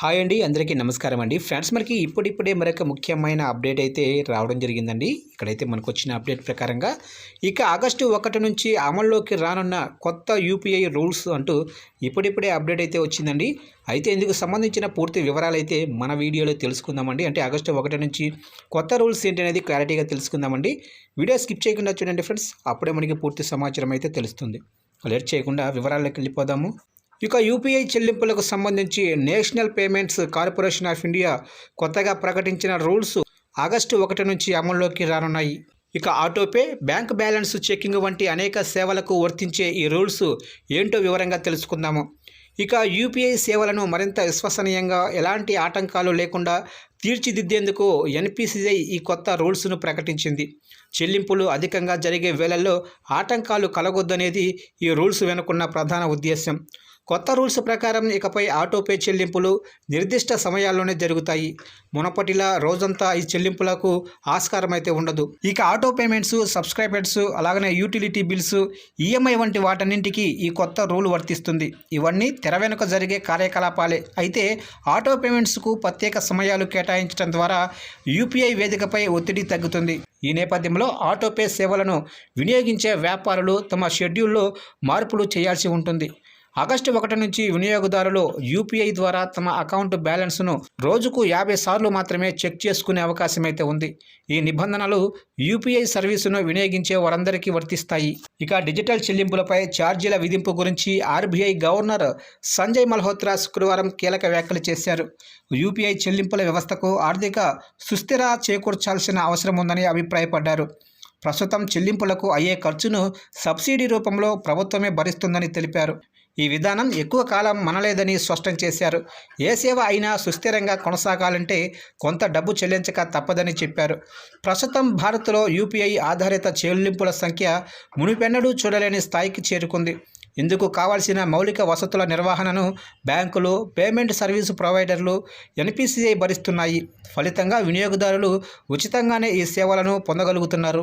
Hi అండి అందరికీ నమస్కారం అండి. ఫ్రెండ్స్ మనకి ఇప్పుడిప్పుడే మరొక ముఖ్యమైన అప్డేట్ అయితే రావడం జరిగిందండి. ఇక్కడైతే మనకు వచ్చిన అప్డేట్ ప్రకారంగా ఇక ఆగస్టు ఒకటి నుంచి అమల్లోకి రానున్న కొత్త యూపీఐ రూల్స్ అంటూ ఇప్పుడిప్పుడే అప్డేట్ అయితే వచ్చిందండి. అయితే ఇందుకు సంబంధించిన పూర్తి వివరాలు అయితే మన వీడియోలో తెలుసుకుందామండి. అంటే ఆగస్టు ఒకటి నుంచి కొత్త రూల్స్ ఏంటి అనేది క్లారిటీగా తెలుసుకుందామండి. వీడియో స్కిప్ చేయకుండా చూడండి ఫ్రెండ్స్. అప్పుడే మనకి పూర్తి సమాచారం అయితే తెలుస్తుంది. లేట్ చేయకుండా వివరాల్లోకి వెళ్ళిపోదాము. ఇక యూపీఐ చెల్లింపులకు సంబంధించి National Payments Corporation of India కొత్తగా ప్రకటించిన రూల్స్ ఆగస్టు ఒకటి నుంచి అమల్లోకి రానున్నాయి. ఇక ఆటోపే బ్యాంక్ బ్యాలెన్స్ చెకింగ్ వంటి అనేక సేవలకు వర్తించే ఈ రూల్స్ ఏంటో వివరంగా తెలుసుకుందాము. ఇక యూపీఐ సేవలను మరింత విశ్వసనీయంగా ఎలాంటి ఆటంకాలు లేకుండా తీర్చిదిద్దేందుకు ఎన్పిసిఐ ఈ కొత్త రూల్స్ను ప్రకటించింది. చెల్లింపులు అధికంగా జరిగే వేళల్లో ఆటంకాలు కలగొద్దనేది ఈ రూల్స్ వెనుకున్న ప్రధాన ఉద్దేశం కొత్త రూల్స్ ప్రకారం ఇకపై ఆటోపే చెల్లింపులు నిర్దిష్ట సమయాల్లోనే జరుగుతాయి. మునపటిలా రోజంతా ఈ చెల్లింపులకు ఆస్కారం అయితే ఉండదు. ఇక ఆటో పేమెంట్స్ సబ్స్క్రైబర్స్ అలాగనే యూటిలిటీ బిల్స్ ఈఎంఐ వంటి వాటన్నింటికి ఈ కొత్త రూల్ వర్తిస్తుంది. ఇవన్నీ తెర వెనుక జరిగే కార్యకలాపాలే. అయితే ఆటో పేమెంట్స్కు ప్రత్యేక సమయాలు కేటాయించడం ద్వారా యూపీఐ వేదికపై ఒత్తిడి తగ్గుతుంది. ఈ నేపథ్యంలో ఆటోపే సేవలను వినియోగించే వ్యాపారులు తమ షెడ్యూల్లో మార్పులు చేయాల్సి ఉంటుంది. ఆగస్టు ఒకటి నుంచి వినియోగదారులు యూపీఐ ద్వారా తమ అకౌంట్ బ్యాలెన్స్ను రోజుకు యాభై సార్లు మాత్రమే చెక్ చేసుకునే అవకాశమైతే ఉంది. ఈ నిబంధనలు యూపీఐ సర్వీసును వినియోగించే వారందరికీ వర్తిస్తాయి. ఇక డిజిటల్ చెల్లింపులపై ఛార్జీల విధింపు గురించి ఆర్బీఐ గవర్నర్ సంజయ్ మల్హోత్రా శుక్రవారం కీలక వ్యాఖ్యలు చేశారు. యూపీఐ చెల్లింపుల వ్యవస్థకు ఆర్థిక సుస్థిర చేకూర్చాల్సిన అవసరం ఉందని అభిప్రాయపడ్డారు. ప్రస్తుతం చెల్లింపులకు అయ్యే ఖర్చును సబ్సిడీ రూపంలో ప్రభుత్వమే భరిస్తుందని తెలిపారు. ఈ విధానం ఎక్కువ కాలం మనలేదని స్పష్టం చేశారు. ఏ సేవ అయినా సుస్థిరంగా కొనసాగాలంటే కొంత డబ్బు చెల్లించక తప్పదని చెప్పారు. ప్రస్తుతం భారత్లో యూపీఐ ఆధారిత చెల్లింపుల సంఖ్య మునిపెన్నడూ చూడలేని స్థాయికి చేరుకుంది. ఇందుకు కావాల్సిన మౌలిక వసతుల నిర్వహణను బ్యాంకులు పేమెంట్ సర్వీసు ప్రొవైడర్లు ఎన్పిసిఐ భరిస్తున్నాయి. ఫలితంగా వినియోగదారులు ఉచితంగానే ఈ సేవలను పొందగలుగుతున్నారు.